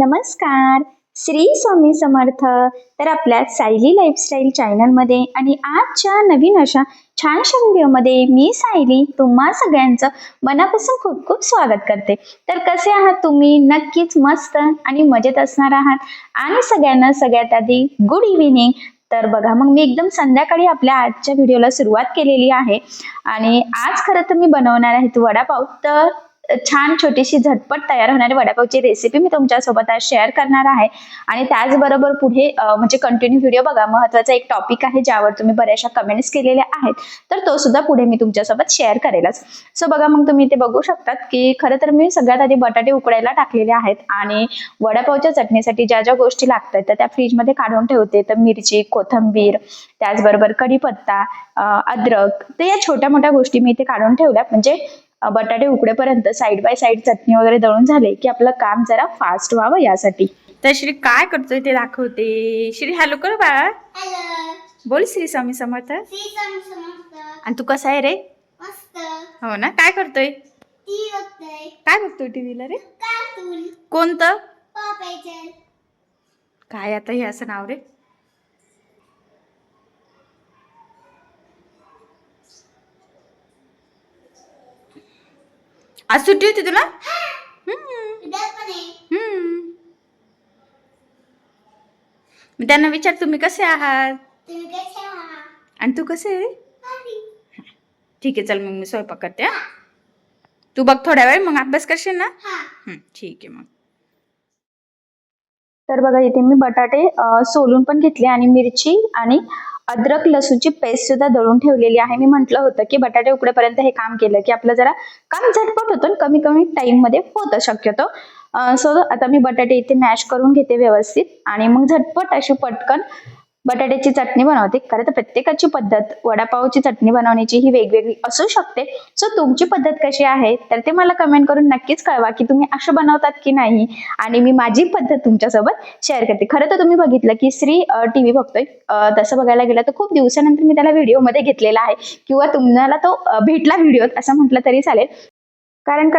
नमस्कार. श्री स्वामी समर्थ. तर आपल्या सायली लाईफस्टाईल चॅनलमध्ये आणि आजच्या नवीन अशा छानशा व्हिडिओमध्ये मी सायली तुम्हा सगळ्यांचं मनापासून खूप खूप स्वागत करते. तर कसे आहात तुम्ही? नक्कीच मस्त आणि मजेत असणार आहात. आणि सगळ्यांना सगळ्यात आधी गुड इव्हिनिंग तर बघा मग मी एकदम संध्याकाळी आपल्या आजच्या व्हिडिओला सुरुवात केलेली आहे. आणि आज खरं तर मी बनवणार आहे वडापाव. तर छान छोटीशी झटपट तयार होणारी वडापावची रेसिपी मी तुमच्यासोबत आज शेअर करणार आहे. आणि त्याचबरोबर पुढे म्हणजे कंटिन्यू व्हिडिओ बघा. महत्त्वाचा एक टॉपिक आहे ज्यावर तुम्ही बऱ्याचशा कमेंट्स केलेल्या आहेत. तर तो सुद्धा पुढे मी तुमच्यासोबत शेअर करेलच. सो बघा मग तुम्ही इथे बघू शकतात की खरं तर मी सगळ्यात आधी बटाटे उकडायला टाकलेले आहेत. आणि वडापावच्या चटणीसाठी ज्या ज्या गोष्टी लागतात तर त्या फ्रीजमध्ये काढून ठेवते. तर मिरची कोथिंबीर त्याचबरोबर कढीपत्ता अद्रक तर या छोट्या मोठ्या गोष्टी मी इथे काढून ठेवल्या म्हणजे बटाटे उकडेपर्यंत साईड बाय साईड चटणी वगैरे दळून झाले की आपलं काम जरा फास्ट व्हावं यासाठी. तर श्री काय करतोय ते दाखवते. श्री हॅलो कर बाळा. हॅलो बोल श्री स्वामी समर्थ. श्री स्वामी समर्थ. आणि तू कसा आहे रे? मस्त. हो ना? काय करतोय? काय बघतोय टीव्हीला रे? कार्टून. कोणतं? काय आता हे असं नाव रे? आज सुट्टी होती तुला. मी त्यांना विचार तुम्ही कसे आहात? तुम्ही कसे आहात आणि तू कसे. ठीक आहे चल मग मी स्वयंपाक करते हा. तू बघ थोड्या वेळ मग अभ्यास करशील ना? ठीक आहे मग. तर बघा इथे मी बटाटे सोलून पण घेतले आणि मिरची आणि अद्रक लसूणची पेस्ट सुद्धा दळून ठेवलेली आहे. मी म्हटलं होतं की बटाटे उकडेपर्यंत हे काम केलं की आपलं जरा काम झटपट होतं कमी कमी टाइममध्ये होतं शक्यतो. सो आता मी बटाटे इथे मॅश करून घेते व्यवस्थित आणि मग झटपट अशी पटकन बटाट्याची चटणी बनवते. खरं तर प्रत्येकाची पद्धत वडापावची चटणी बनवण्याची ही वेगवेगळी असू शकते. सो तुमची पद्धत कशी आहे? तर ते मला कमेंट करून नक्कीच कळवा की तुम्ही असं बनवतात की नाही आणि मी माझी पद्धत तुमच्यासोबत शेअर करते. खरं तर तुम्ही बघितलं की श्री टीव्ही बघतोय. तसं बघायला गेलं तर खूप दिवसानंतर मी त्याला व्हिडिओमध्ये घेतलेला आहे. किंवा तुम्हाला तो भेटला व्हिडिओत असं म्हटलं तरी चालेल. कारण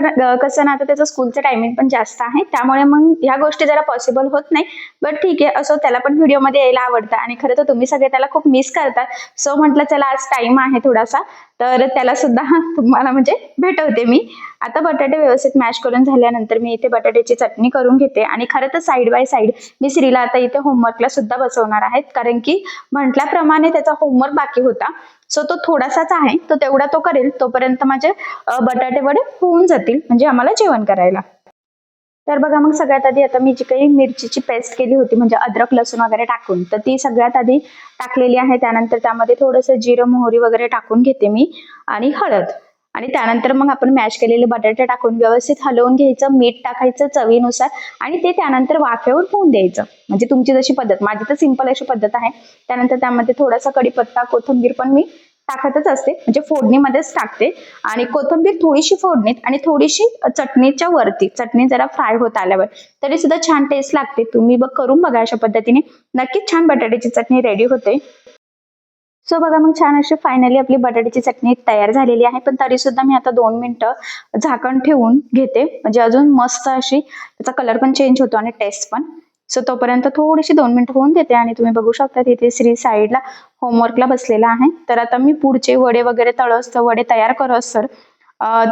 कसं ना आता त्याचं स्कूलचं टायमिंग पण जास्त आहे. त्यामुळे मग ह्या गोष्टी जरा पॉसिबल होत नाही. बट ठीक आहे असं त्याला पण व्हिडिओमध्ये यायला आवडतं. आणि खरं तर तुम्ही सगळे त्याला खूप मिस करतात सो म्हटलं चला आज टाइम आहे थोडासा. तर त्याला सुद्धा तुम्हाला म्हणजे भेटवते मी. आता बटाटे व्यवस्थित मॅश करून झाल्यानंतर मी इथे बटाट्याची चटणी करून घेते. आणि खरं तर साईड बाय साईड मी श्रीला आता इथे होमवर्कला सुद्धा बसवणार आहेत. कारण की म्हटल्याप्रमाणे त्याचा होमवर्क बाकी होता. सो तो थोडासाच आहे. तो तेवढा तो करेल. तोपर्यंत माझे बटाटे वडे होऊन जातील. म्हणजे आम्हाला जेवण करायला. तर बघा मग सगळ्यात आधी आता मी जी काही मिरचीची पेस्ट केली होती म्हणजे अद्रक लसूण वगैरे टाकून तर ती सगळ्यात आधी टाकलेली आहे. त्यानंतर त्यामध्ये थोडंसं जिरं मोहरी वगैरे टाकून घेते मी. आणि हळद. आणि त्यानंतर मग आपण मॅश केलेले बटाटे टाकून व्यवस्थित हलवून घ्यायचं मीठ टाकायचं चवीनुसार आणि ते त्यानंतर वाफेवर होऊन द्यायचं. म्हणजे तुमची जशी पद्धत माझी तर सिंपल अशी पद्धत आहे. त्यानंतर त्यामध्ये थोडासा कढीपत्ता कोथिंबीर पण मी टाकतच असते. म्हणजे फोडणीमध्येच टाकते. आणि कोथिंबीर थोडीशी फोडणीत आणि थोडीशी चटणीच्या वरती चटणी जरा फ्राय होत आल्यावर. तरी सुद्धा छान टेस्ट लागते. तुम्ही बघ करून बघा अशा पद्धतीने. नक्कीच छान बटाट्याची चटणी रेडी होते. सो बघा मग छान अशी फायनली आपली बटाट्याची चटणी तयार झालेली आहे. पण तरी सुद्धा मी आता दोन मिनिटं झाकण ठेवून घेते. म्हणजे अजून मस्त अशी त्याचा कलर पण चेंज होतो आणि टेस्ट पण. सो तोपर्यंत थोडीशी दोन मिनिटं होऊन देते आणि तुम्ही बघू शकता तिथे श्री साईडला होमवर्कला बसलेला आहे. तर आता मी पुढचे वडे वगैरे तळस वडे तयार करत तर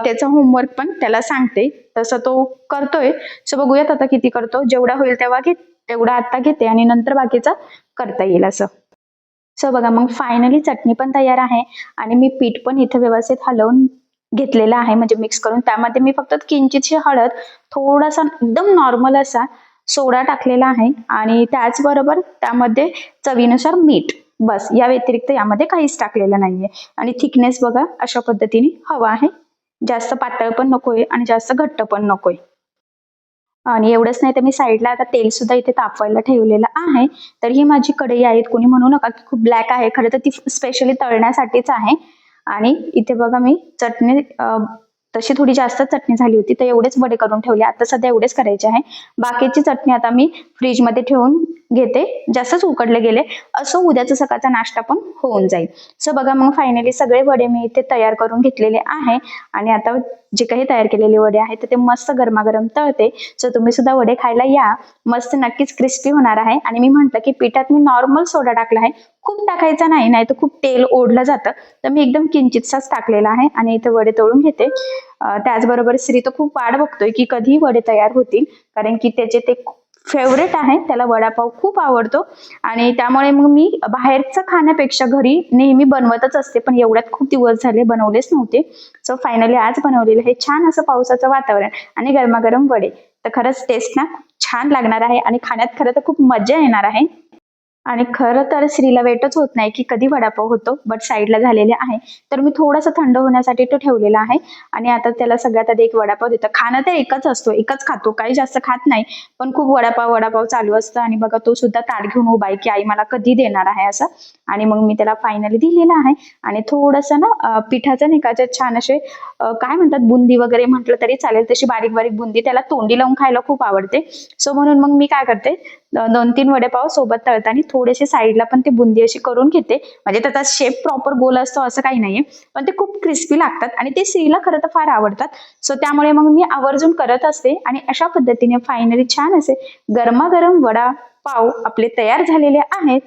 त्याचं होमवर्क पण त्याला सांगते. तसं तो करतोय. सो बघूयात आता किती करतो. जेवढा होईल तेव्हा घेत तेवढा आता घेते आणि नंतर बाकीचं करता येईल असं. सो बघा मग फायनली चटणी पण तयार आहे आणि मी पीठ पण इथे व्यवस्थित हलवून घेतलेलं आहे म्हणजे मिक्स करून. त्यामध्ये मी फक्त किंचितशी हळद थोडासा एकदम नॉर्मल असा सोडा टाकलेला आहे आणि त्याचबरोबर त्यामध्ये चवीनुसार मीठ. बस या व्यतिरिक्त यामध्ये काहीच टाकलेलं नाहीये. आणि थिकनेस बघा अशा पद्धतीने हवा आहे. जास्त पातळ पण नकोय आणि जास्त घट्ट पण नकोय. आणि एवढंच नाही तर मी साईडला आता तेल सुद्धा इथे तापवायला ठेवलेलं आहे. तर ही माझी कढई आहे कोणी म्हणू नका की खूप ब्लॅक आहे. खरं तर ती स्पेशली तळण्यासाठीच आहे. आणि इथे बघा मी चटणी तशी थोडी जास्त चटणी झाली होती तर एवढेच वडे करून ठेवले. आता सध्या एवढेच करायचे आहे. बाकीची चटणी आता मी फ्रीजमध्ये ठेवून घेते जास्तच उकडले गेले असं उद्याचा सकाळचा नाश्ता पण होऊन जाईल. सो बघा मग फायनली सगळे वडे मी इथे तयार करून घेतलेले आहे. आणि आता जे काही तयार केलेले वडे आहेत तर ते मस्त गरमागरम तळते. सो तुम्ही सुद्धा वडे खायला या. मस्त नक्कीच क्रिस्पी होणार आहे. आणि मी म्हटलं की पिठात मी नॉर्मल सोडा टाकला आहे. खूप टाकायचा नाही नाही तर खूप तेल ओढलं जातं. तर मी एकदम किंचितसाच टाकलेला आहे आणि इथे वडे तळून घेते. त्याचबरोबर श्री तर खूप वाढ बघतोय की कधी वडे तयार होतील. कारण की त्याचे ते फेवरेट आहे. त्याला वडापाव खूप आवडतो. आणि त्यामुळे मग मी बाहेरचं खाण्यापेक्षा घरी नेहमी बनवतच असते. पण एवढ्यात खूप दिवस झाले बनवलेच नव्हते. सो फायनली आज बनवलेलं हे छान असं पावसाचं वातावरण आणि गरमागरम वडे. तर खरंच टेस्ट ना छान लागणार आहे. आणि खाण्यात खरं तर खूप मजा येणार आहे. आणि खरं तर श्रीला वेटच होत नाही की कधी वडापाव होतो बट साईडला झालेले आहे. तर मी थोडासा थंड होण्यासाठी तो ठेवलेला आहे. आणि आता त्याला सगळ्यात आधी एक वडापाव देतं. खाणं तर एकच असतो एकच खातो. काही जास्त खात नाही पण खूप वडापाव वडापाव चालू असतं. आणि बघा तो सुद्धा ताट घेऊन उभा आहे की आई मला कधी देणार आहे असं. आणि मग मी त्याला फायनली दिलेलं आहे. आणि थोडंसं ना पिठाचं नाही का छान असे काय म्हणतात बुंदी वगैरे म्हटलं तरी चालेल. तशी बारीक बारीक बुंदी त्याला तोंडी लावून खायला खूप आवडते. सो म्हणून मग मी काय करते दोन तीन वडेपाव सोबत तळताना थोडेसे साईडला पण ते बुंदी अशी करून घेते. म्हणजे त्याचा शेप प्रॉपर गोल असतो असं काही नाहीये. पण ते खूप क्रिस्पी लागतात आणि ते स्त्रीला खरं तर फार आवडतात. सो त्यामुळे मग मी आवर्जून करत असते आणि अशा पद्धतीने फायनली छान असे गरमागरम वडा पाव आपले तयार झालेले आहेत.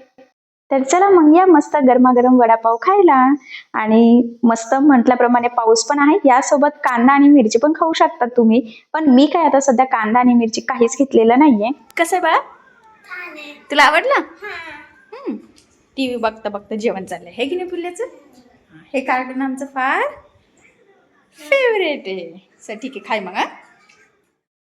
तर चला मग या मस्त गरमागरम वडापाव खायला. आणि मस्त म्हटल्याप्रमाणे पाऊस पण आहे. यासोबत कांदा आणि मिरची पण खाऊ शकतात तुम्ही. पण मी काय आता सध्या कांदा आणि मिरची काहीच घेतलेलं नाहीये. कसं आहे बाळा? तुला आवडलं? हा. टी व्ही बघता बघता जेवण चाललंय. हे की नाही फुल्याचं हे कार्टून आमचं फार फेवरेट आहे. सर ठीक आहे खाय मग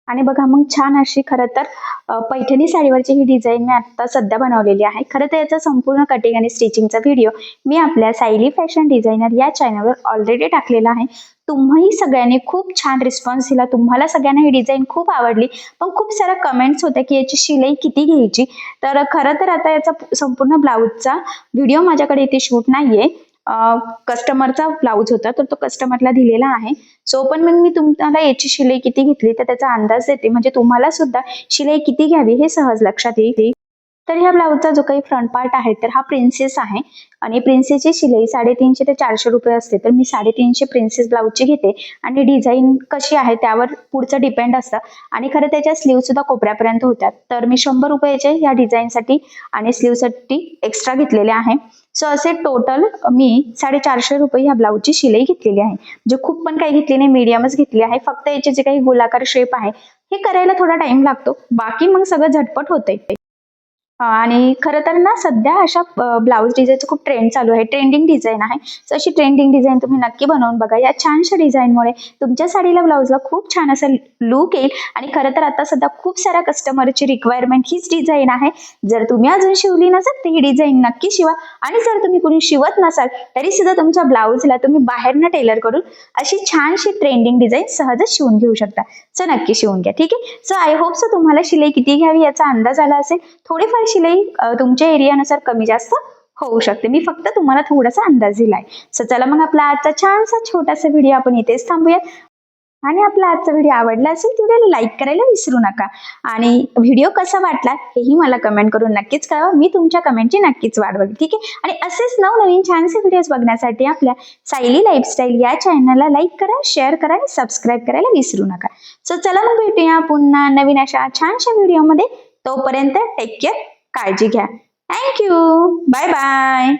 आणि बघा मग छान अशी खरं तर पैठणी साडीवरची ही डिझाईन मी आता सध्या बनवलेली आहे. खरं तर याचा संपूर्ण कटिंग आणि स्टिचिंगचा व्हिडिओ मी आपल्या सायली फॅशन डिझायनर या चॅनलवर ऑलरेडी टाकलेला आहे. तुम्ही सगळ्यांनी खूप छान रिस्पॉन्स दिला. तुम्हाला सगळ्यांना ही डिझाईन खूप आवडली. पण खूप साऱ्या कमेंट्स होत्या की याची शिलाई किती घ्यायची? तर खरं तर आता याचा संपूर्ण ब्लाऊजचा व्हिडिओ माझ्याकडे इथे शूट नाहीये. कस्टमरचा ब्लाऊज होता तर तो कस्टमरला दिलेला आहे. सो पण मग मी तुम्हाला याची शिलाई किती घेतली तर त्याचा अंदाज देते. म्हणजे तुम्हाला सुद्धा शिलाई किती घ्यावी हे सहज लक्षात येईल. तर ह्या ब्लाऊजचा जो काही फ्रंट पार्ट आहे तर हा प्रिन्सेस आहे. आणि प्रिन्सेसची शिलाई साडेतीनशे ते चारशे रुपये असते. तर मी साडेतीनशे प्रिन्सेस ब्लाऊजची घेते. आणि डिझाईन कशी आहे त्यावर पुढचं डिपेंड असतं. आणि खरं त्याच्या स्लीव सुद्धा कोपऱ्यापर्यंत होत्या तर मी शंभर रुपयाचे या डिझाईनसाठी आणि स्लीवसाठी एक्स्ट्रा घेतलेले आहे. सो असे टोटल मी साडेचारशे रुपये ह्या ब्लाऊजची शिलाई घेतलेली आहे. म्हणजे खूप पण काही घेतली नाही मीडियमच घेतली आहे. फक्त याचे जे काही गोलाकार शेप आहे हे करायला थोडा टाइम लागतो. बाकी मग सगळं झटपट होते आणि खरं तर ना सध्या अशा ब्लाऊज डिझाईनचं खूप ट्रेंड चालू आहे. ट्रेंडिंग डिझाईन आहे. सो अशी ट्रेंडिंग डिझाईन तुम्ही नक्की बनवून बघा. या छानशा डिझाईनमुळे तुमच्या साडीला ब्लाऊजला खूप छान असं लुक येईल. आणि खरं तर आता सध्या खूप साऱ्या कस्टमरची रिक्वायरमेंट हीच डिझाईन आहे. जर तुम्ही अजून शिवली नसाल तर ही डिझाईन नक्की शिवा. आणि जर तुम्ही कुणी शिवत नसाल तरी सुद्धा तुमच्या ब्लाऊजला तुम्ही बाहेरनं टेलर करून अशी छानशी ट्रेंडिंग डिझाईन सहजच शिवून घेऊ शकता. सो नक्की शिवून घ्या. ठीक आहे? सो आय होप सो तुम्हाला शिलाई किती घ्यावी याचा अंदाज आला असेल. थोडेफार शिलाई तुमच्या एरियानुसार कमी जास्त होऊ शकते. मी फक्त तुम्हाला थोडासा अंदाज दिलाय. सो चला मग आपला आजचा छानसा छोटासा व्हिडिओ आपण इथेच थांबूया आणि आपला आजचा व्हिडिओ आवडला असेल तर व्हिडिओला लाईक करायला विसरू नका. आणि व्हिडिओ कसा वाटला हेही मला कमेंट करून नक्कीच कळवा. मी तुमच्या कमेंटची नक्कीच वाट बघेल ठीक आहे? आणि असेच नवनवीन छानसे व्हिडिओज बघण्यासाठी आपल्या सायली लाईफस्टाईल या चॅनलला लाईक करा शेअर करा आणि सबस्क्राईब करायला विसरू नका. सो चला मग भेटूया पुन्हा नवीन अशा छानशा व्हिडिओमध्ये तोपर्यंत टेक केअर काळजी घ्या. Thank you bye bye